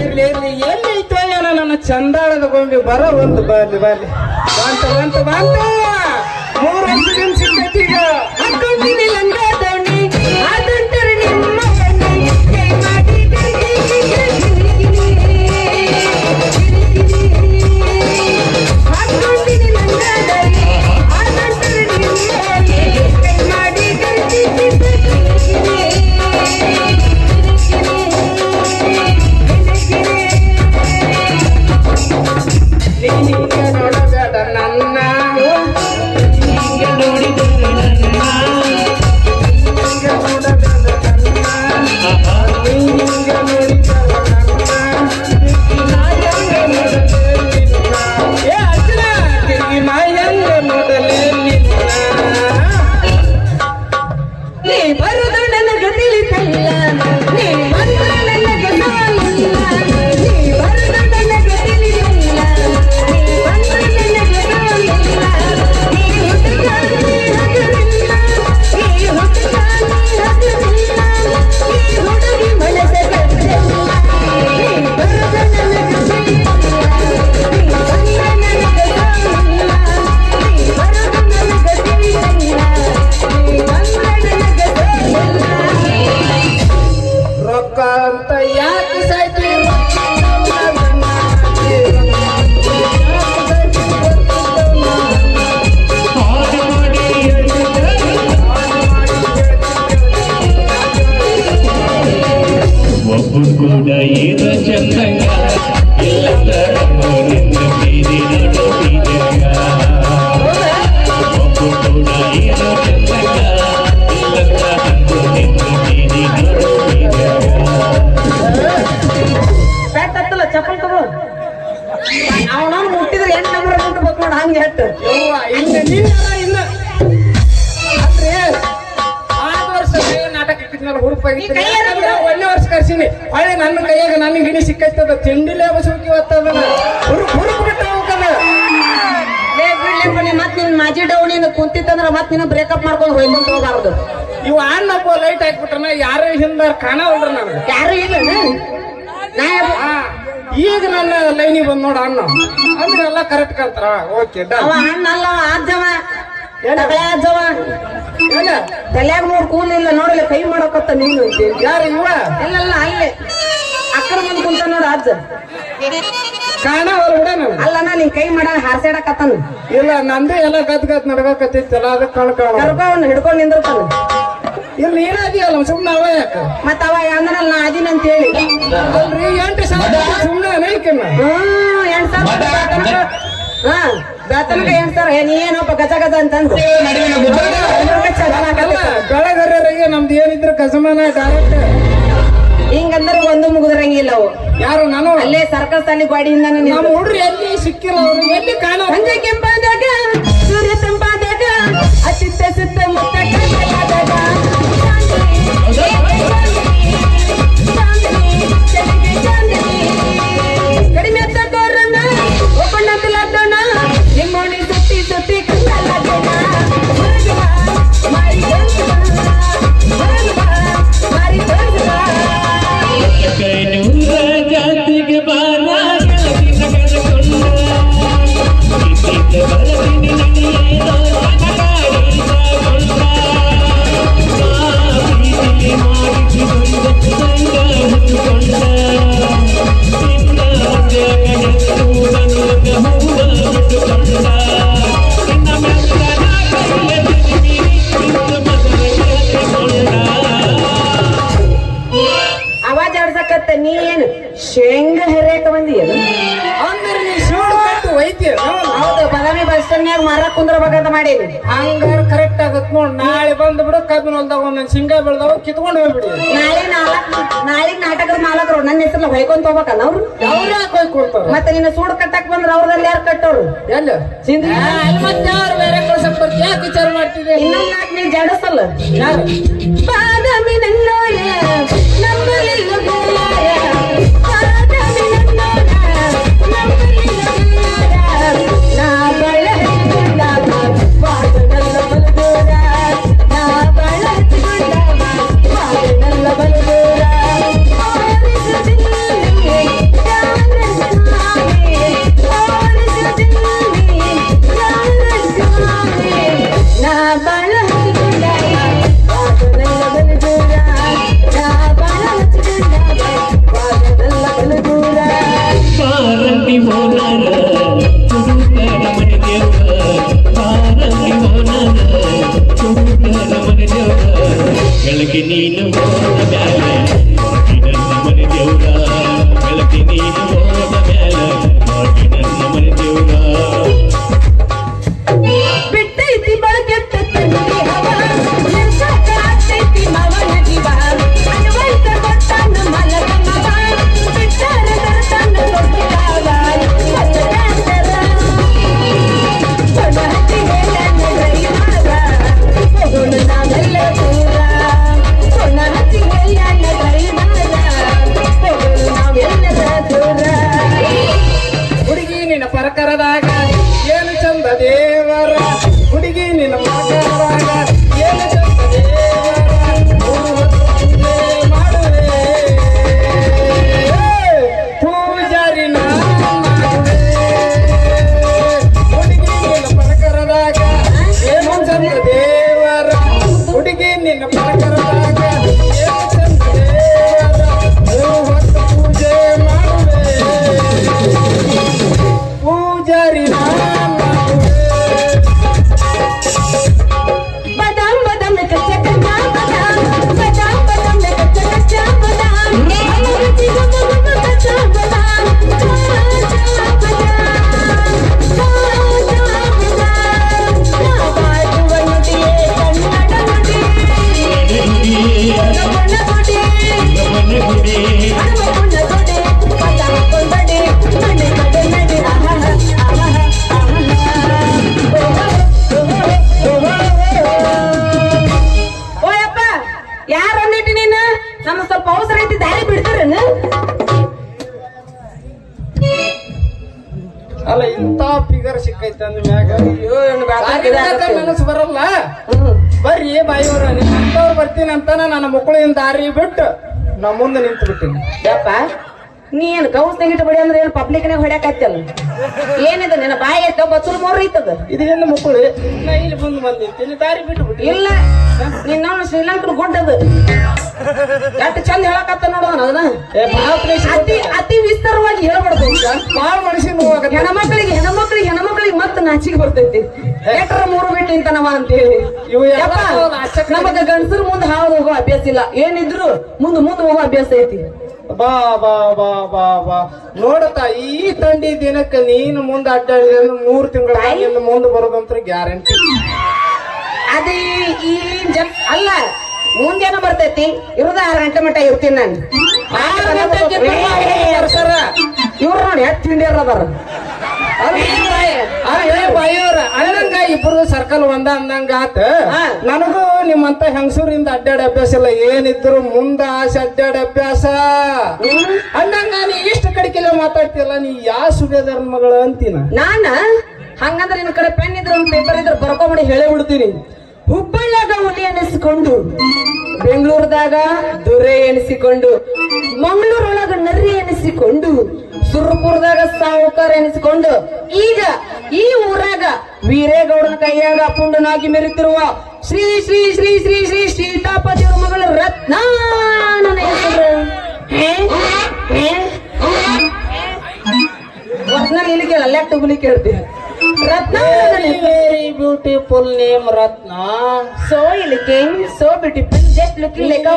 ಇರ್ಲಿ ಇರ್ಲಿ, ಎಲ್ಲಿ ಐತೋ ಏನೋ ನನ್ನ ಚಂದಾಳದ ಗೊಂಬೆ, ಬರ ಒಂದು ಬಾಲಿ ಬಾಲಿ. ಬಂತ ಬಂತ ಬಂತ. ಮೂರು ವರ್ಷದಿಂದ ಸಿಕ್ಕೈತಿ ಈಗ. కూడా ఎర్ర చంద ಡೌನಿಂದ ಮತ್ತೆ ನೀನು ಬ್ರೇಕಪ್ ಮಾಡ್ಕೊಂಡು ಹೋಯ್ಕೊಂತ ಹೋಗಾರ್ದು ಇವ ಅಣ್ಣಪ್ಪ ಲೈಟ್ ಹಾಕ್ಬಿಟ್ರನ ಯಾರೇ ಹಿಂದ ಕಾಣವಲ್ರ ನಾನು ಯಾರು ಇಲ್ಲ ನಾ? ಆ, ಈಗ ನನ್ನ ಲೈನಿಗೆ ಬಂದ್ ನೋಡ ಅಣ್ಣ. ಅಂದ್ರೆ ಎಲ್ಲ ಕರೆಕ್ಟ್ ಕಾಣ್ತಾರ ಓಕೆ ಅವ ಡನ್ ಅಣ್ಣ ಅಲ್ಲ ಅವ ಅಜ್ಜವ ಏನ? ತಗಳೆ ಅಜ್ಜವ ಏನ? ತಲ್ಯಾಗ ಮೂರ್ ಕೂಲಿಲ್ಲ ನೋಡಲ್ಲ ಕೈ ಮಾಡಕತ್ತ ನೀನು ಯಾರು ಇವ? ಇಲ್ಲಲ್ಲ ಅಲ್ಲೇ. ಅಕ್ಕರ ಮುಂದ್ ಕುಂತ ನೋಡ ಅಜ್ಜ ಬಿಡ ನನಗೆ ಅಲ್ಲ ನಾ ನಿನ್ ಕೈ ಮಾಡ ಹಾರ್ಸಾಡಕತ್ತಾನ ಇಲ್ಲ ನಂದೇ ಎಲ್ಲ ಗದ್ ಗದ್ ನಡ್ಬೇಕತ್ತಿತ್ತಲ್ಲ ಅದಕ್ಕೆ ಕಣ್ ಕಾಣ ಕರ್ಕೊ ಅವ್ನ ಹಿಡ್ಕೊಂಡ್ ನಿಂದಿರ್ತಾನ ಇಲ್ಲಿ ನೀನಾದಿಯಲ್ಲ ಸುಮ್ಮನೆ ಅವ ಯಾಕ ಮತ್ತ ಅವ ಅಂದ್ರಲ್ಲ ನಾ ಅದೀನಿ ಅಂತ ಹೇಳಿ ಅಲ್ರಿ ಎಂಟು ಸಾವಿರ ಸುಮ್ಮನೆ ಅನೇಕನ್ನ ಹ್ಮ್ ಎಂಟು ಸಾವಿರ ಹಾ ಬೇತನಕ ಎಂಟ್ ಸಾವಿರ ಏ, ನೀ ಏನಪ್ಪ ಗಜ ಗಜ ಅಂತಂದು ಅಲ್ಲ ಬೆಳಗರಿಗೆ ನಮ್ದು ಏನಿದ್ರು ಕಸಮಾನ ಡೈರೆಕ್ಟ್ ಹಿಂಗಂದ್ರೆ ಒಂದು ಮುಗಿದ್ರಂಗಿಲ್ಲ ಅವು. ಯಾರು ನಾನು? ಅಲ್ಲೇ ಸರ್ಕಸ್ ಅಲ್ಲಿ ಗಾಡಿಯಿಂದ ನಮ್ಮ ಹುಡ್ರು ಎಲ್ಲಿ ಸಿಕ್ಕಿಲ್ಲ ಅವರು ಎಲ್ಲಿ ಕಾಣ ಸಂಜೆ ಕೆಂಪಾದಾಗ ಮಾಡೀನಿ ಹಂಗಾರ ಕರೆಕ್ಟ್ ಆಗತ್ ನೋಡ್ ನಾಳೆ ಬಂದು ಬಿಡು ಕಬ್ಬಿನ ಹೊಲ್ದಾಗ ಒಂದೊಂದು ಶೇಂಗಾ ಬೆಳ್ದಾವ ಕಿತ್ಕೊಂಡು ಹೋಗ್ಬಿಡಿ. ನಾಳೆ ನಾಳೆ ನಾಳಿಗ್ ನಾಟಕದ ಮಾಲಕರು ನನ್ನ ಹೆಸರು ಹೊಯ್ಕೊಂತ ಹೋಗ್ಬೇಕಲ್ಲ ಅವ್ರು? ಅವ್ರ ಯಾಕೆ ಕೊಡ್ತಾರ? ಮತ್ತೆ ನಿನ್ನ ಸೂಡ್ ಕಟ್ಟಕ್ ಬಂದ್ರ ಅವ್ರದಲ್ಲಿ ಯಾರು ಕಟ್ಟೋರು? ಎಲ್ಲ? ಮತ್ತೆ ಯಾರು ಬೇರೆ ಕಳ್ಸಕ್ ಬರ್ತಿ ಯಾಕೆ ವಿಚಾರ ಮಾಡ್ತಿದ್ದೆ? ಇನ್ನೊಂದ್ ನಾಲ್ಕು ನೀ ಜಡಸಲ್ಲ. ಯಾರು? ಬಾದಾಮಿ ನನ್ನೋರ ನಂಬಲಿಲ್ಲ ದಾರಿ ಬಿಟ್ಟು ನಾ ಮುಂದೆ ನಿಂತು ಬಿಟ್ಟಿನಿ ಯಪ್ಪ. ನೀ ಏನು ಕೌಸ್ ನೆಗಿಟ್ ಬಡಿ ಅಂದ್ರೆ ಏನು ಪಬ್ಲಿಕ್ನೇ ಹೊಡ್ಯಾಕತ್ತಲ್ಲ ಏನಿದೆ ನಿನ್ನ ಬಾಯಿ ಐತ ಬಚ್ಚಲು ಮೂರು ಐತದ ಇದು ಹೆಣ್ಣು ಮಕ್ಕಳು. ನಾ ಇಲ್ಲಿ ಬಂದು ಬಂದಿರ್ತೀನಿ ದಾರಿ ಬಿಟ್ಟು ಬಿಟ್ಟು ಇಲ್ಲ. ನಿನ್ನ ಶ್ರೀಲಂಕನ್ ಗುಡ್ಡದು. ಎಷ್ಟು ಚಂದ ಹೇಳಕತ್ತ ನೋಡೋಣ ಅದನ್ನ. ಅತಿ ಅತಿ ವಿಸ್ತಾರವಾಗಿ ಹೇಳ್ಬಾರ್ದು ಭಾಳ ಮಕ್ಕಳಿಗೆ ನೋವಾಗತ್ತೆ ಹೆಣ್ಮಕ್ಳಿಗೆ ಹೆಣ್ಮಕ್ಳಿಗೆ ಹೆಣ್ಮಕ್ಳಿಗೆ ಮತ್ತೆ ನಾಚಿಗೆ ಬರ್ತೈತಿ. ಎಟ್ರ ಮೂರು ಬಿಟ್ಟು ನಿಂತನವ ಅಂತೇಳಿ. ನಮಗ ಗಂಡಸರು ಮುಂದೆ ಹಾವು ಹೋಗೋ ಅಭ್ಯಾಸ ಇಲ್ಲ. ಏನಿದ್ರು ಮುಂದೆ ಮುಂದೆ ಹೋಗೋ ಅಭ್ಯಾಸ ಐತಿ. ಬಾ ಬಾ ಬಾ ಬಾ ಬಾ. ನೋಡತ್ತ ಈ ತಂಡಿ ದಿನಕ್ಕೆ ನೀನು ಮುಂದೆ ಅಡ್ಡಾಡಿದ್ರೆ ಮೂರು ತಿಂಗಳ ಮುಂದೆ ಬರೋದಂತ ಗ್ಯಾರಂಟಿ. ಅದೇ ಈ ಜನ್ ಅಲ್ಲ ಮುಂದೇನ ಬರ್ತೈತಿ. ಇರೋದ ಆರು ಗಂಟೆ ಮಟ್ಟ ಇರ್ತೀನಿ ನಾನು. ಇವ್ರು ನೋಡಿ ಎಷ್ಟು ತಿಂಡಿ ಅದಾರ ಬಾಯಿಯವ್ರ ಇಬ್ರು ಸರ್ಕಲ್ ಒಂದ ಅಂದಂಗ ಆತ. ನನಗೂ ನಿಮ್ಮಂತ ಹೆಂಗಸೂರಿಂದ ಅಡ್ಡಾಡ ಅಭ್ಯಾಸ ಇಲ್ಲ. ಏನಿದ್ರು ಮುಂದ ಆಸೆ ಅಡ್ಡಾಡ ಅಭ್ಯಾಸ. ಅಂದಂಗ ನೀ ಇಷ್ಟ ಕಡಿಕೆಲ್ಲ ಮಾತಾಡ್ತಿಲ್ಲ ನೀ ಯಾ ಸುಬೇದಾರ ಮಗಳು ಅಂತೀನ? ನಾನ? ಹಂಗಂದ್ರೆ ನಿನ್ ಕಡೆ ಪೆನ್ ಇದ್ರೆ ಒಂದು ಪೇಪರ್ ಇದ್ರೆ ಬರ್ಕೊಂಬಿಡಿ ಹೇಳೇ ಬಿಡ್ತೀನಿ. ಹುಬ್ಬಳ್ಳಿಯಾಗ ಹುಲಿ ಎನಿಸಿಕೊಂಡು ಬೆಂಗಳೂರದಾಗ ದೊರೆ ಎನಿಸಿಕೊಂಡು ಮಂಗಳೂರೊಳಗ ನರಿ ಎನಿಸಿಕೊಂಡು ಸುರ್ಪುರದಾಗ ಸಾಹುಕಾರ ಎನಿಸಿಕೊಂಡು ಈಗ ಈ ಊರಾಗ ವೀರೇಗೌಡನ ಕೈಯಾಗ ಪುಂಡನಾಗಿ ಮೆರೆತಿರುವ ಶ್ರೀ ಶ್ರೀ ಶ್ರೀ ಶ್ರೀ ಶ್ರೀ ಸೀತಾಪತಿ ಮಗಳ ರತ್ನ? ಒಟ್ನಲ್ಲಿ ಇಲ್ಲಿ ಕೇಳ ಅಲ್ಲಾಕ್ ತಗೊಲಿ ಕೇಳ್ತೀನಿ. Ratna. Very beautiful name Ratna. So looking so beautiful just looking like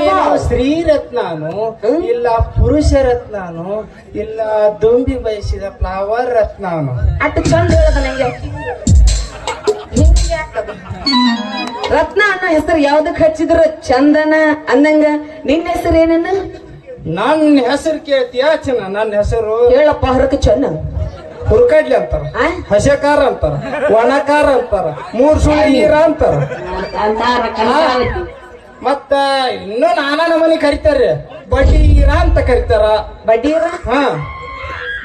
ಸ್ತ್ರೀ ರತ್ನಾನು ಇಲ್ಲ ಪುರುಷ ರತ್ನಾನು ಇಲ್ಲ ದುಂಬಿ ಬಯಸಿದ ಫ್ಲವರ್ ರತ್ನಾನು. ಅಟ್ಟು ಚಂದ ಹೇಳದ ನಂಗೆ? ರತ್ನ ಅನ್ನೋ ಹೆಸರು ಯಾವ್ದಕ್ ಹಚ್ಚಿದ್ರು? ಚಂದನ ಅಂದಂಗ ನಿನ್ನ ಹೆಸರು ಏನನ್ನ? ನನ್ನ ಹೆಸರು ಕೇಳ್ತೀಯ? ಚಿನ್ನ ನನ್ನ ಹೆಸರು? ಹೇಳಪ್ಪ ಹೊರಕ ಚೆನ್ನ ಹುರ್ಕಡ್ಲಿ ಅಂತಾರ? ಹಸೆಕಾರ ಅಂತಾರ. ಒಣಕಾರ ಅಂತಾರ. ಮೂರ್ ಸುಳಿ ನೀರ ಅಂತಾರ. ಮತ್ತ ಇನ್ನೂ ನಾನಾ ನಮನಿ ಕರಿತಾರ್ರಿ. ಬಡ್ಡಿ ಈರ ಅಂತ ಕರಿತಾರ. ಬಡ್ಡಿರ ಹಾ.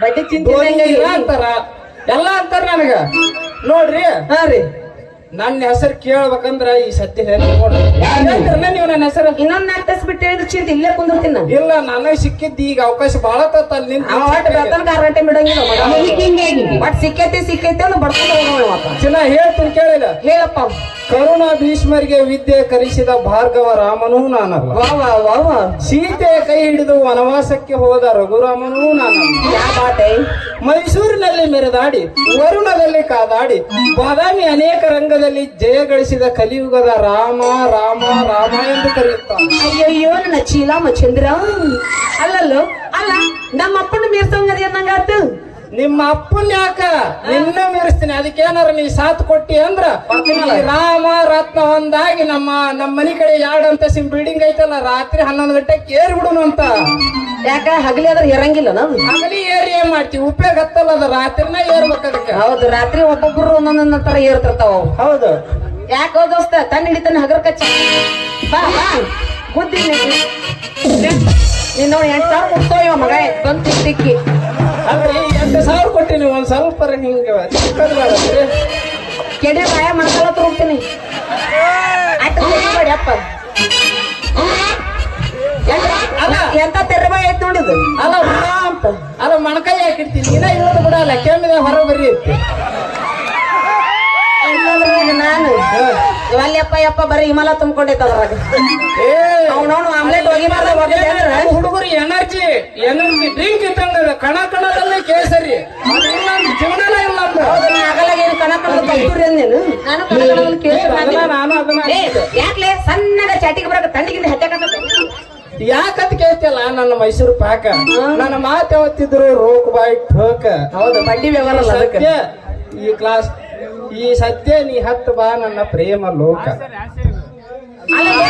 ಬಡ್ಡಿ ಚಿಂತೆ ಅಂತಾರ. ಎಲ್ಲಾ ಅಂತಾರ ನನಗ. ನೋಡ್ರಿ. ಹಾ ರೀ. ನನ್ನ ಹೆಸರು ಕೇಳ್ಬೇಕಂದ್ರ ಈ ಸತ್ಯ ಹೇಳಿ ನೋಡ್ರಿ ಹೇಳ್ತೀರನ ನೀವು? ನನ್ನ ಹೆಸರು? ಇನ್ನೊಂದ್ ನಾಲ್ಕು ತಾಸು ಬಿಟ್ಟು ಹೇಳಿದ್ರೆ ಚಿಂತೆ ಇಲ್ಲೇ ಕುಂದಿರ್ತೀನಿ ನಾನು. ಇಲ್ಲ ನನಗೆ ಸಿಕ್ಕಿದ್ದು ಈಗ ಅವಕಾಶ ಬಹಳ ತತ್ತ ಅಲ್ಲಿ ಆರು ಗಂಟೆ ಬಿಡಂಗಿಲ್ಲ ಬಟ್ ಸಿಕ್ಕೈತಿ ಸಿಕ್ಕೈತಿ ಅಂತ ಬಡ್ಕೊಂಡು ಹೋಗೋಣ ಚಿನ್ನ ಹೇಳ್ತೀನಿ ಕೇಳಿಲ್ಲ. ಹೇಳಪ್ಪ. ಕರುಣಾ ಭೀಷ್ಮರಿಗೆ ವಿದ್ಯೆ ಕಲಿಸಿದ ಭಾರ್ಗವ ರಾಮನೂ ನಾನಲ್ಲ. ವಾ ವಾ ವಾ ವಾ. ಸೀತೆಯ ಕೈ ಹಿಡಿದು ವನವಾಸಕ್ಕೆ ಹೋದ ರಘುರಾಮನೂ ನಾನಲ್ಲ. ಮೈಸೂರಿನಲ್ಲಿ ಮೆರೆದಾಡಿ ವರುಣದಲ್ಲಿ ಕಾದಾಡಿ ಬಾದಾಮಿ ಅನೇಕ ರಂಗದಲ್ಲಿ ಕಲಿಯುಗದಲ್ಲಿ ಜಯ ಗಳಿಸಿದ ಕಲಿಯುಗದ ರಾಮ ರಾಮ ರಾಮ ಎಂದು ಕರೆಯುತ್ತಾನೆ ಅಯ್ಯಯ್ಯೋ, ನನ್ನ ಚೀಲಾಮ ಚಂದ್ರ ಅಲ್ಲಲ್ಲೋ, ಅಲ್ಲ, ನಮ್ಮ ಅಪ್ಪನ ಮೀರ್ಸಂಗದಿ ಅನ್ನಂಗಾತು ನಿಮ್ಮ ಅಪ್ಪನ್ ಯಾಕ ನಿನ್ನ ಮೀರಿಸ್ತೀನಿ? ಅದಕ್ಕೇನಾರ ನೀ ಸಾತ್ ಕೊಟ್ಟಿ ಅಂದ್ರ ಈ ರಾಮ ರತ್ನ ಒಂದಾಗಿ ನಮ್ಮ ನಮ್ಮ ಮನಿ ಕಡೆ ಎರಡ್ ಅಂತಸ್ತಿನ ಬಿಲ್ಡಿಂಗ್ ಐತಲ್ಲ ರಾತ್ರಿ ಹನ್ನೊಂದು ಗಂಟೆಗೆ ಏರಿ ಬಿಡುನು ಅಂತ. ಯಾಕ? ಹಗಲಿ ಅದ್ರ ಇರಂಗಿಲ್ಲ ನಾವು ಹಗಲಿ ಏರಿ ಏನ್ ಮಾಡ್ತೀವಿ ಉಪಯೋಗ ಹತ್ತಲ್ಲ ಅದ ರಾತ್ರಿನ ಏರ್ಬೇಕು ಅದಕ್ಕೆ. ಹೌದು ರಾತ್ರಿ ಒಬ್ಬೊಬ್ರು ಒಂದೊಂದೊಂದ್ ತರ ಏರ್ತಿರ್ತಾವ. ಹೌದು. ಯಾಕೋ ದೋಸ್ತ ತನ್ನ ಹಿಡಿತಾನೆ ಹಗರ್ ಕಚ್ಚ. ಬಾ ಬಾ. ಬುದ್ಧಿ ನೀನು ಎಂಟು ಸಾವಿರ ಇವ ಮಗ. ಬಂದು ತಿಕ್ಕಿ ಅಲ್ರಿ ಎಂಟು ಸಾವಿರ ಕೊಟ್ಟಿನಿ ಒಂದ್ ಸ್ವಲ್ಪ ಹಿಂಗ ಚಿಕ್ಕದ್ ಬೇಡಲ್ರಿ? ಕೆಡೆ ಬಾಯ ಮಣಕಾಲ ಹೋಗ್ತೀನಿ. ಅಪ್ಪ. ಎಂತ ತೆರಬಾಯಿ ಐತ್ ನೋಡಿದು ಅಲ್ಲ ಅಂತ. ಅಲ್ಲ ಮಣಕಾಯಿ ಹಾಕಿರ್ತೀನಿ. ಇನ್ನ ಇರೋದು ಬಿಡಲ್ಲ. ಕೆಮ್ಮಿದ ಹೊರ ಬರ್ರಿ ಇಲ್ಲಾಂದ್ರೆ ನಾನು. ಅಲ್ಲಪ್ಪ ಯಪ್ಪ ಬರೀ ಹಿಮಾಲ ತುಂಬಿಕೊಂಡೈತ ಅದ್ರಾಗ. ಏ ಅವನವನು ಆಮ್ಲೆಟ್ ಹೋಗಿ ಮಾಡ್ದ ಅಂದ್ರೆ ಹುಡುಗರು ಎನರ್ಜಿ ಎನರ್ಜಿ ಡ್ರಿಂಕ್ ಅದ. ಕಣ ಕಣದಲ್ಲೇ ಕೇಸರಿ ಜೀವನನೇ ಇಲ್ಲ ಅಂತ. ಹೌದು, ನೀ ಆಗಲಾಗ ಏನು ಕಣ ಕಣದ ಕಸ್ತೂರಿ ಅಂದೇನು ನಾನು? ಕಣ ಕಣದಲ್ಲಿ ಕೇಳಿದ್ರೆ ನಾನು ಅದನ್ನ ಏ ಯಾಕ್ಲೆ ಸಣ್ಣಗ ಚಾಟಿಗೆ ಬರಕ ತಂಡಿಗಿಂದ ಹಟ್ಟಕತ್ತ ಯಾಕಂತ ಕೇಳ್ತಿಯಲ್ಲ ನನ್ನ ಮೈಸೂರು ಪಾಕ. ನನ್ನ ಮಾತು ಯಾವತ್ತಿದ್ರು ರೋಕ್ ಬಾಯ್ ಠೋಕ. ಹೌದು ಬಡ್ಡಿ ವ್ಯವಹಾರ ಈ ಕ್ಲಾಸ್ ಈ ಸತ್ಯ ನೀ ಹತ್ತು ಬಾ ನನ್ನ ಪ್ರೇಮ ಲೋಕ.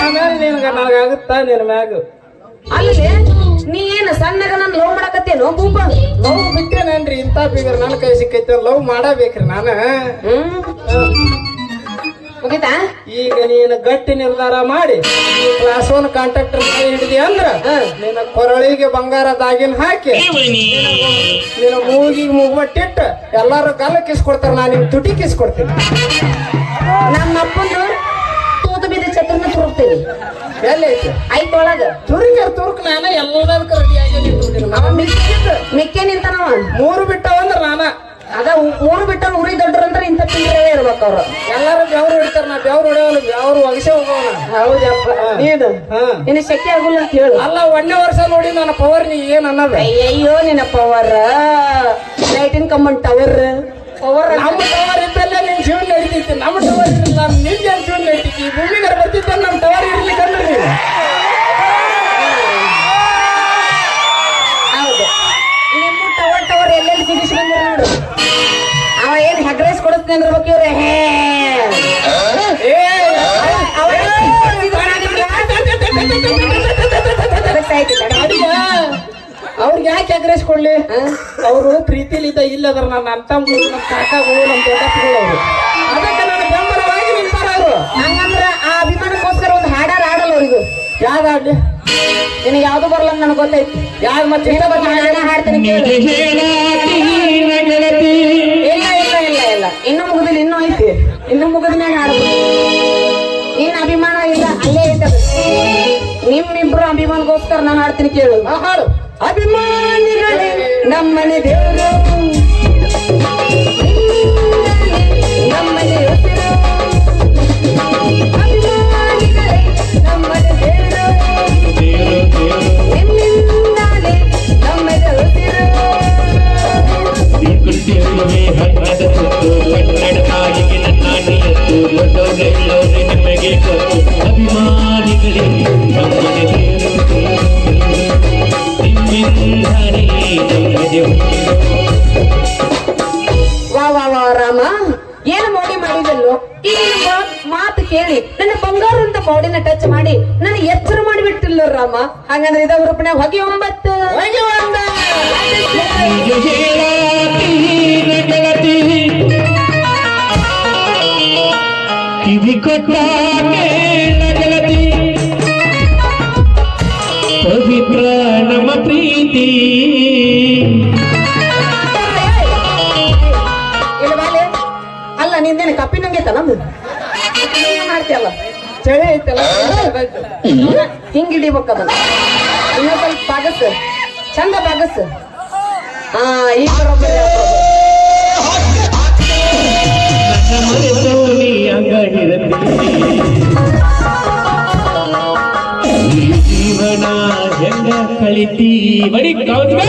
ಆಮೇಲೆ ನಿನ್ಗ ನನಗಾಗುತ್ತಾ ನಿನ್ ಮ್ಯಾಗ? ಅಲ್ಲದೆ ನೀ ಏನು ಸಣ್ಣಗ ನನ್ನ ಲವ್ ಮಾಡಕತ್ತೇನೋ? ಬೂಪ ಲವ್ ಬಿಟ್ಟೇನೇನ್ರಿ ಇಂಥ ಬಿಗರ್ ನನ್ನ ಕೈ ಸಿಕ್ಕೈತೆ. ಲವ್ ಮಾಡಬೇಕ್ರಿ ನಾನು. ಮುಗಿತಾ? ಈಗ ನೀನು ಗಟ್ಟಿ ನಿರ್ಧಾರ ಮಾಡಿ ಈ ಕ್ಲಾಸ್ ಒನ್ ಕಾಂಟ್ರಾಕ್ಟರ್ ಕೈ ಹಿಡಿದಿ ಅಂದ್ರ ನಿನ್ನ ಕೊರಳಿಗೆ ಬಂಗಾರ ದಾಗಿನ ಹಾಕಿ ನಿನ್ನ ಮೂಗಿಗೆ ಮುಗ್ಬಟ್ಟಿಟ್ಟು ಎಲ್ಲಾರು ಗಲ್ಲ ಕಿಸ್ಕೊಡ್ತಾರ ನಾ ನಿಮ್ ತುಟಿ ಕಿಸ್ಕೊಡ್ತೀನಿ. ನಮ್ಮ ಅಪ್ಪಂದು ತೂತು ಬಿದ್ದ ಚತುರ್ನ ತುರುಕ್ತೀನಿ. ಎಲ್ಲಿ ಐತೆ? ಐತ್ ಒಳಗ. ತುರುಕ ತುರುಕ್ ನಾನು ಎಲ್ಲದಕ್ಕೂ ರೆಡಿ ಆಗಿ ಮಿಕ್ಕೇ ನಿಂತನವ ಮಿಕ್ಕ ಮಿಕ್ಕೆ ಮೂರು ಬಿಟ್ಟವಂದ್ರ ನಾನ. ಅದ ಮೂರು ಬಿಟ್ಟ ಉರಿ ದೊಡ್ಡರು ಅಂದ್ರೆ ಇಂಥ ತಿಂಗಳೇ ಇರ್ಬೇಕು ಅವ್ರು. ಎಲ್ಲಾರು ಬೆವರು ಹಿಡ್ತಾರ ನಾ ಬೆವರು ಹೊಡೆಯಲ್ಲ ಬೆವರು ವಗಸೆ ಹೋಗೋಣ ಹೌದಪ್ಪ. ನೀನು? ನಿನ್ನ ಶಕ್ತಿ ಆಗುಲ್ಲ ಅಂತ ಹೇಳು. ಅಲ್ಲ ಒಂದನೇ ವರ್ಷ ನೋಡಿ ನನ್ನ ಪವರ್ ನೀ ಏನ್ ಅನ್ನೋದು? ಅಯ್ಯಯ್ಯೋ ನಿನ್ನ ಪವರ್. ಲೈಟಿನ್ ಕಂಬನ್ ಟವರ್. ಪವರ್ ನಮ್ಮ ಟವರ್ ಇದ್ದಲ್ಲೇ ನಿನ್ ಜೀವನ ನಡೀತಿತ್ತು. ನಮ್ಮ ಟವರ್ ಇರಲಿಲ್ಲ ನಿನ್ ಜೀವನ ನಡೀತೈತಿ ಭೂಮಿಗಾರ ಬರ್ತಿದ್ದ ನಮ್ಮ ಟವರ್ ಇರ್ಲಿಕ್ಕೆ ಅಂದ್ರೆ. ನೀನು ಟವರ್ ಎಲ್ಲೆಲ್ಲಿ ಸಿಗಿಸಿ ಬಂದಿರ ನೋಡು. ಅವ ಏನ್ ಹೆಗ್ರೈಸ್ ಕೊಡಿಸ್ತೀನಿ ಅಂದಿರ್ಬೇಕು ಇವ್ರೆ ಹೇ. ಅವ್ರಿಗೆ ಯಾಕೆ ಅಗ್ರೆಸ್ ಕೊಡ್ಲಿ? ಅವರು ಪ್ರೀತಿಲಿದ್ದ ಇಲ್ಲದ್ರ ನನ್ನ ಅಂತ ನಮ್ಮ ಕಾಕಾಗಳು ನಮ್ಮ ದೊಡ್ಡಪ್ಪಗಳು ಅವರು. ಅದಕ್ಕೆ ನನ್ನ ಬೆಂಬಲವಾಗಿ ನಿಂತಾರ ಅವರು. ಹಂಗಂದ್ರ ಆ ಅಭಿಮಾನಕ್ಕೋಸ್ಕರ ಒಂದು ಹಾಡಾರ ಆಡಲ್ಲ ಅವ್ರಿಗೂ. ಯಾವ್ದಾಡ್ಲಿ ನಿನಗೆ ಯಾವ್ದು ಬರಲ್ಲ ನನಗೆ ಗೊತ್ತೈತಿ ಯಾರು ಮತ್ತೆ ಇಷ್ಟ ಬಂದ ಹಾಡಾನ ಹಾಡ್ತೀನಿ ಇಲ್ಲ ಇಲ್ಲ ಇಲ್ಲ ಇಲ್ಲ. ಇನ್ನು ಮುಗಿದಿಲ್ಲ, ಇನ್ನೂ ಐತಿ. ಇನ್ನು ಮುಗಿದ್ಮೇಲೆ ಹಾಡ್ಬೇಕು ಏನ್ ಅಭಿಮಾನ ಇಲ್ಲ, ಅಲ್ಲೇ ಐತದ ನಿಮ್ಮಿಬ್ರು ಅಭಿಮಾನಗೋಸ್ಕರ ನಾನು ಹಾಡ್ತೀನಿ ಕೇಳು. ಹಾಡು. ಅಭಿಮಾನಿಗಳೇ ನಮ್ಮನೆ ದೇವರು. ರಾಮ, ಏನು ಮೋಡಿ ಮಾಡಿದಲ್ಲೋ ಈ ನಿನ್ನ ಮಾತ್- ಕೇಳಿ, ನನ್ನ ಬಂಗಾರ ಅಂತ ಬಾಡಿನ ಟಚ್ ಮಾಡಿ ನನ್ನ ಎಚ್ಚರ ಮಾಡಿಬಿಟ್ಟಿಲ್ಲ, ರಾಮ? ಹಂಗಂದ್ರೆ ಇದ ರೂಪಣೆ ಹೊಗೆ ಒಂಬತ್ತು ನಿಂದೇನು ಕಪ್ಪಿನಂಗೆ ನಮ್ದು ಮಾಡ್ತೀಯಲ್ಲ? ಚಳಿ ಐತಲ್ಲ? ಹಿಂಗ್ ಹಿಡಿಬೇಕು ಅದನ್ನ. ಇನ್ನೊಂದ್ ಸ್ವಲ್ಪ ಬಾಗಸ್ ಚಂದ ಬಾಗಸ್ ಹಾ ಈಗ ಈ ಜೀವನ ಹೆಂಗ ಕಳಿತಿ. ಬಡಿ ಕೌದ್ಗ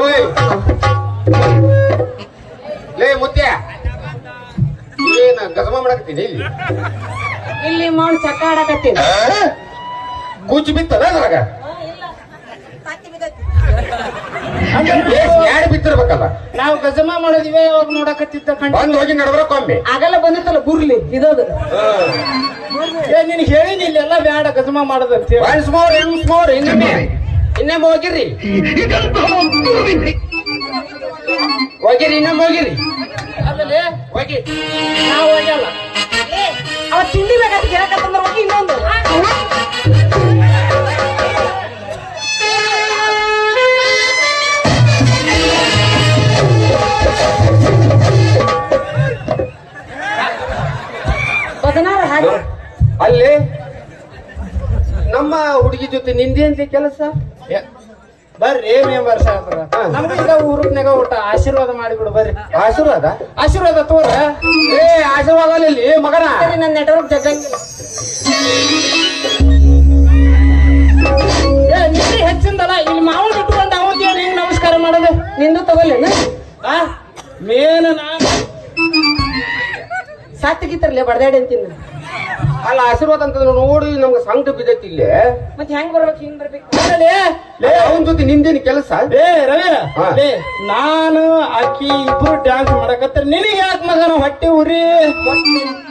ಓಯ್. ಲೇ ಮುತ್ಯ. ಏನ ಗಜಮ ಮಾಡಕತ್ತೀನಿ ಇಲ್ಲಿ. ಇಲ್ಲಿ ಮಾಡಿ ಚಕ್ಕ ಆಡಕತ್ತೀನಿ. ಕೂಚು ಬಿತ್ತದ ಅದ್ರಾಗ? ಬಿತ್ತಿರ್ಬೇಕಲ್ಲ? ನಾವು ಗಜಮ ಮಾಡೋದಿವೆ ಅವಾಗ ನೋಡಕತ್ತಿದ್ದ ಕಂಡ ಹೋಗಿ ನಡ್ಬರಕ್ಕೊಮ್ಮೆ ಆಗಲ್ಲ ಬಂದಿತ್ತಲ್ಲ ಗುರ್ಲಿ ಇದದು ಏ ನಿನ್ ಹೇಳಿನಿ ಇಲ್ಲೆಲ್ಲ ಬ್ಯಾಡ ಗಜಮ ಮಾಡೋದಂತ. ಒನ್ಸ್ ಮೋರ್ ಇನ್ಸ್ ಮೋರ್ ಇನ್ನೊಮ್ಮೆ ಇನ್ನೊಮ್ಮೆ ಹೋಗಿರಿ ಹೋಗಿರಿ ಇನ್ನೊಮ್ಮೆ ಹೋಗಿರಿ ಆಮೇಲೆ ಹೋಗಿ. ನಾವು ಹೋಗಲ್ಲ. ಅವ ತಿಂಡಿ ಬೇಕಾದ ಕೇಳಕತ್ತಂದ್ರ ಹೋಗಿ ಇನ್ನೊಂದು. ಬದನಾರ ಹಾಗೆ. ಅಲ್ಲಿ ನಮ್ಮ ಹುಡುಗಿ ಜೊತೆ ನಿಂದೇನ್ರಿ ಕೆಲಸ? ಬರ್ರಿ ಮೆಂಬರ್ ಸಾಹೇಬ್ರ. ನಮ್ಗೆ ಈಗ ಊರನ್ಯಾಗ ಊಟ ಆಶೀರ್ವಾದ ಮಾಡಿಬಿಡು ಬರ್ರಿ. ಆಶೀರ್ವಾದ? ಆಶೀರ್ವಾದ ತೋರ ಏ ಆಶೀರ್ವಾದ ಅಲ್ಲಿ ಮಗನ? ನನ್ನ ನೆಟ್ವರ್ಕ್ ಜಗ್ಗಂಗಿಲ್ಲ ಏ ನಿನ್ನೆ ಹೆಚ್ಚಿಂದಲ್ಲ ಇಲ್ಲಿ ಮಾವು ಇಟ್ಕೊಂಡು ಅವಾಗ ಹೇಳಿ ಹಿಂಗ್ ನಮಸ್ಕಾರ ಮಾಡೋದು? ನಿಂದು ತಗೊಳ್ಳೇನ ಆ ಮೇನ ನಾನು ಸಾತ್ಗಿತ್ತರ್ಲೆ ಬಡದಾಡಿ ಅಂತೀನಿ. ಅಲ್ಲ ಆಶೀರ್ವಾದ ಅಂತ ನೋಡಿ ನಮ್ಗೆ ಸಂಕಟ ಬಿದ್ದೈತಿ ಇಲ್ಲಿ. ಮತ್ತೆ ಹೆಂಗ್ ಬರ್ಬೇಕು ಹಿಂಗ್ ಬರ್ಬೇಕು? ಲೇ ಅವನ ಜೊತೆ ನಿಂದೇನು ಕೆಲಸ? ಏ ರವಿ ಲೇ ನಾನು ಆಕಿ ಇಬ್ರು ಡ್ಯಾನ್ಸ್ ಮಾಡಕತ್ತಾರ. ನಿನಗೆ ಯಾಕೆ ಮಗನ ಹೊಟ್ಟೆ ಉರಿ?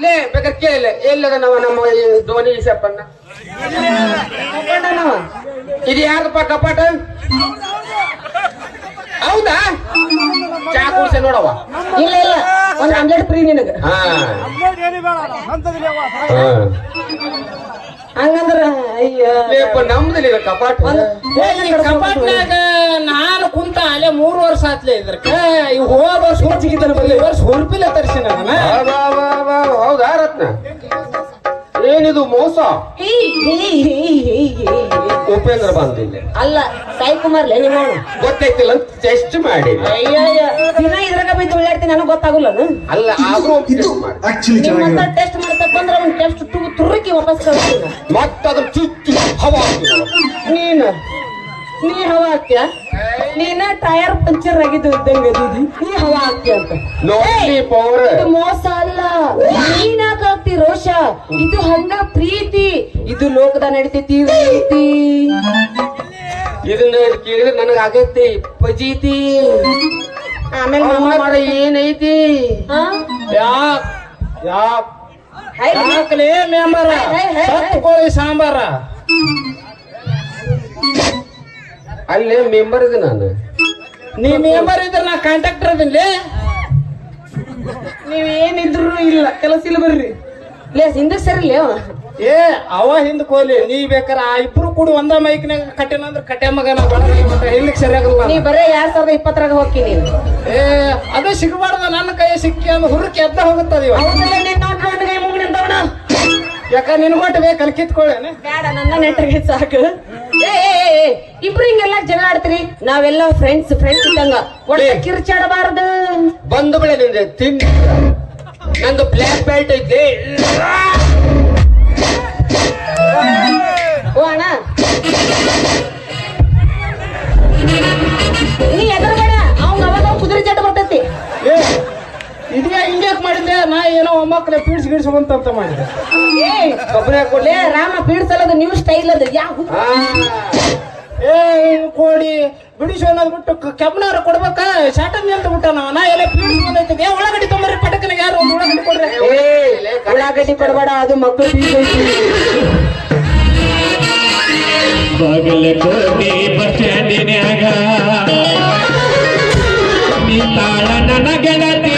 ಲೇ ಬೇಕಾದ್ರೆ ಕೇಳಿಲ್ಲ ಎಲ್ಲದ ನಮ್ಮ ನಮ್ಮ ಈ ಧ್ವನಿ ಈಸಪ್ಪನ್ನ ಇದು ಯಾರ್ದಪ್ಪ ಕಪಾಟ? ಹೌದಾ ಚಾ ಕುಡಿಸಿ ನೋಡವ್ವ ಇಲ್ಲ ಇಲ್ಲ ಒಂದ್ ಆಮ್ಲೆಟ್ ಫ್ರೀ ನಿನಗ ಹಾ ಹಂಗಂದ್ರ ಅಯ್ಯೋ ಲೇಪ ನಮ್ದಲ್ಲಿ ಇದು ಕಪಾಟ ಏ, ಈ ಕಪಾಟ್ನ್ಯಾಗ ನಾನು ಕುಂತ ಅಲ್ಲೇ ಮೂರು ವರ್ಷ ಆತ್ಲೆ ಇದ್ರಕ್ಕ ಈ ಹೋದ ವರ್ಷ ಹುಚ್ಚಿಗಿದ್ದಾನೆ ಬರಲಿ ಈ ವರ್ಷ ಹುರ್ಪಿಲ್ಲ ತರಿಸಿ ನನ್ನ ಬಾ, ಬಾ, ಬಾ, ಬಾ, ಹೌದಾ ರತ್ನ ಏನಿದು ಮೋಸ ಹೇ ಹೇ ಹೇ ಹೀ. ಉಪೇಂದ್ರ ಬಂದಿಲ್ಲ ಅಲ್ಲ ಸಾಯಿ ಕುಮಾರ್ ನಿಮ್ಮ ಗೊತ್ತೈತಿಲ್ಲ ಅಂತ ಟೆಸ್ಟ್ ಮಾಡಿ ಅಯ್ಯಯ್ಯ ದಿನ ಇದ್ರಾಗ ಬಿದ್ದು ಉಳ್ಳಾಡ್ತೀನಿ ನನಗೆ ಗೊತ್ತಾಗುಲ್ಲ ಅಲ್ಲ ಆದ್ರೂ ಟೆಸ್ಟ್ ಮಾಡಿ ಆಕ್ಚುಲಿ ನಿಮ್ಮಂತ ಚೆನ್ನಾಗಿದೆ. ಟೆಸ್ಟ್ ಮಾಡ್ತಪ್ಪ ಅಂದ್ರೆ ಅವ್ನ ಟೆಸ್ಟ್ ತುರುಕಿ ವಾಪಸ್ ಕಳಿಸ್ತೀನಿ. ಮತ್ತೆ ಅದ್ರ ಚುಚ್ಚು ಹವಾ ನೀನು. ನೀ ಹವಾ ಹಾಕ್ಯ? ನೀನ ಟೈರ್ ಪಂಚರ್ ಆಗಿದ್ದು ಇದ್ದಂಗೆ ಅದೀದಿ ನೀ ಹವಾ ಹಾಕ್ಯ ಅಂತ. ನೋಡಿ ಪವರ್ ಇದು ಮೋಸ ಅಲ್ಲ. ನೀನಾಗ ಆಗ್ತಿ ರೋಷ. ಇದು ಹಣ್ಣ ಪ್ರೀತಿ. ಇದು ಲೋಕದ ನಡಿತೈತಿ ಪ್ರೀತಿ ಇದನ್ನ ಕೇಳಿದ್ರೆ ನನಗ ಆಗೈತಿ ಪಜೀತಿ. ಆಮೇಲೆ ಮಾಮ ಮಾಡ ಏನೈತಿ? ಯಾಕ್? ಯಾಕ್? ಮೆಂಬರ ಕೋಳಿ ಸಾಂಬಾರ. ಅಲ್ಲೇ ಮೆಂಬರ್ ಇದೆ ನಾನು. ನೀ ಮೆಂಬರ್ ಇದ್ರೆ ನಾ ಕಾಂಟ್ರಾಕ್ಟರ್ ಅದನ್ಲೇ ನೀವು ಏನಿದ್ರು ಇಲ್ಲ ಕೆಲಸ ಇಲ್ಲ ಬರ್ರಿ. ಲೇ ಹಿಂದಕ್ ಸರಿಲ್ಲ ಅವ. ಏ ಅವ ಹಿಂದ್ ಕೋಲಿ ನೀ ಬೇಕಾರ ಆ ಇಬ್ರು ಕೂಡ ಒಂದ ಮೈಕ್ನಾಗ ಕಟ್ಟೆನ ಅಂದ್ರೆ ಕಟ್ಟೆ ಮಗನ ಹಿಂದಕ್ಕೆ ಸರಿಯಾಗಲ್ಲ ನೀ ಬರೇ ಎರಡ್ ಸಾವಿರದ ಇಪ್ಪತ್ತರಾಗ ಹೋಗಿ ನೀನು ಏ ಅದೇ ಸಿಗಬಾರ್ದ ನನ್ನ ಕೈ ಸಿಕ್ಕಿ ಅಂದ್ರೆ ಹುರ್ಕಿ ಎದ್ದ ಹೋಗುತ್ತದ ಯಾಕ ನಿನ್ಗೊಟ್ಟು ಬೇಕಲ್ಲ ಕಿತ್ಕೊಳ್ಳೇನೆ ಬೇಡ ನನ್ನ ನೆಟ್ಟಗೆ ಸಾಕು. ಇಬ್ರು ಹಿಂಗೆಲ್ಲ ಜಗಳ ಆಡ್ತೀರಿ ನಾವೆಲ್ಲ ಫ್ರೆಂಡ್ಸ್ ಫ್ರೆಂಡ್ಸ್ ಇದ್ದಂಗ ಒಳ್ಳೆ ಏ. ಕಿರ್ಚಾಡಬಾರ್ದು ಬಂದು ಬಿಡ ನಿಂದೆ ತಿನ್ ನಂದು ಬ್ಲ್ಯಾಕ್ ಬೆಲ್ಟ್ ಐತಿ ಓ ಅಣ್ಣ ನೀ ಎದರ್ಬೇಡ ಅವ್ನ ಅವಾಗ ಅವ್ನ್ ಕುದುರೆ ಜಟ ಬರ್ತೈತಿ ಏ ಇದೆಯಾ ಹಿಂಗ್ಯಾಕ್ ಮಾಡಿದ್ದೆ ನಾ ಏನೋ ಒಮ್ಮಕ್ಕಳೆ ಪೀಡ್ಸ್ ಗಿಡ್ಸ್ಕೊಂತ ಅಂತ ಮಾಡಿದೆ ಏ ಕಬ್ಬನ ಲೇ ರಾಮ ಬೀಡ್ಸಲದು ನೀವು ಸ್ಟೈಲ್ ಅದು ಯಾವ ಏ ಇವ್ ಕೋಡಿ ಬಿಡಿಸು ಅನ್ನೋದು ಬಿಟ್ಟು ಕೆಬ್ಬನಾರ ಕೊಡ್ಬೇಕ? ಶಾಟನ್ ಅಂತ ಬಿಟ್ಟ ನಾವ ನಾ ಎಲ್ಲ ಪೀಡ್ಸ್ ಬಂದೈತಿ. ಏ ಉಳ್ಳಾಗಡ್ಡಿ ತೊಂಬರ್ರಿ ಪಟಕನ ಯಾರು ಒಂದು ಉಳ್ಳಾಗಡ್ಡಿ ಕೊಡ್ರಿ? ಉಳ್ಳಾಗಡ್ಡಿ ಕೊಡಬೇಡ ಅದು ಮಕ್ಕಳು ಐತಿ ಬಾಗಲಕೋಟೆ ಬಸ್ ಸ್ಟ್ಯಾಂಡಿನ್ಯಾಗ ನಿಂತಾಳ ನನ್ನ ಗೆಳತಿ.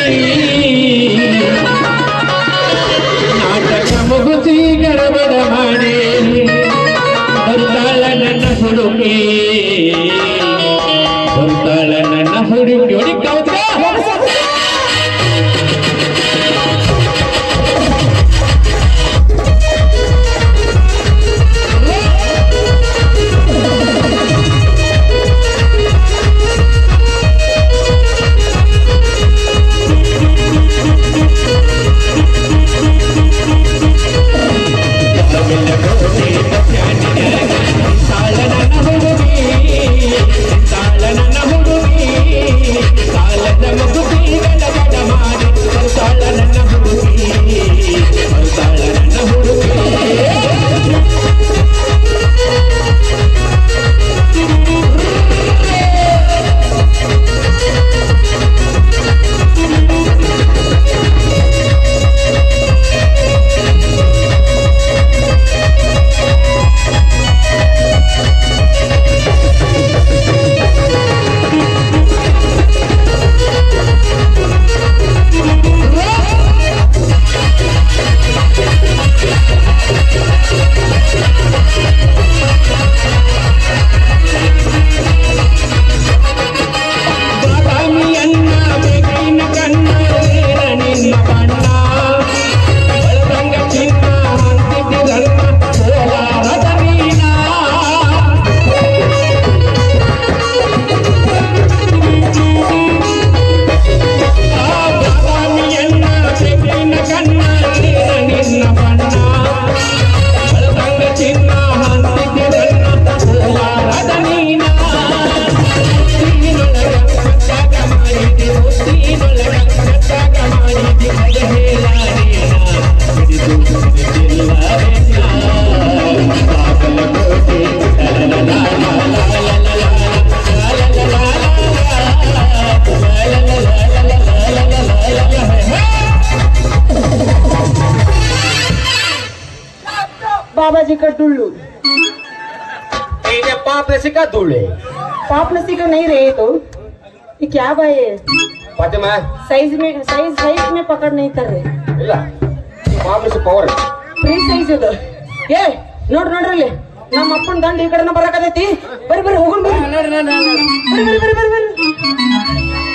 बाबाजी का टुल्लू ಪಾಪ ಸಿಕ್ಕ ಧೂಳೆ पाप नसी का नहीं रहे तो ये क्या भाई है ಫಾತಿಮಾ साइज में साइज साइज में पकड़ नहीं कर रहे ಇಲ್ಲ ಪಾಪ ಪವರ್ ಫ್ರೀ ಸೈಜ್ ಅದು ಏ ನೋಡ್ರಿ ನೋಡ್ರಿ ಇಲ್ಲಿ ನಮ್ಮ ಅಪ್ಪನ ದಂಡ ಈ ಕಡೆನ ಬರಕತೈತಿ ಬರ್ರಿ ಬರ್ರಿ ಹೋಗೋಣ ಬರ್ರಿ ಬರ್ರಿ ಬರ್ರಿ ಬರ್ರಿ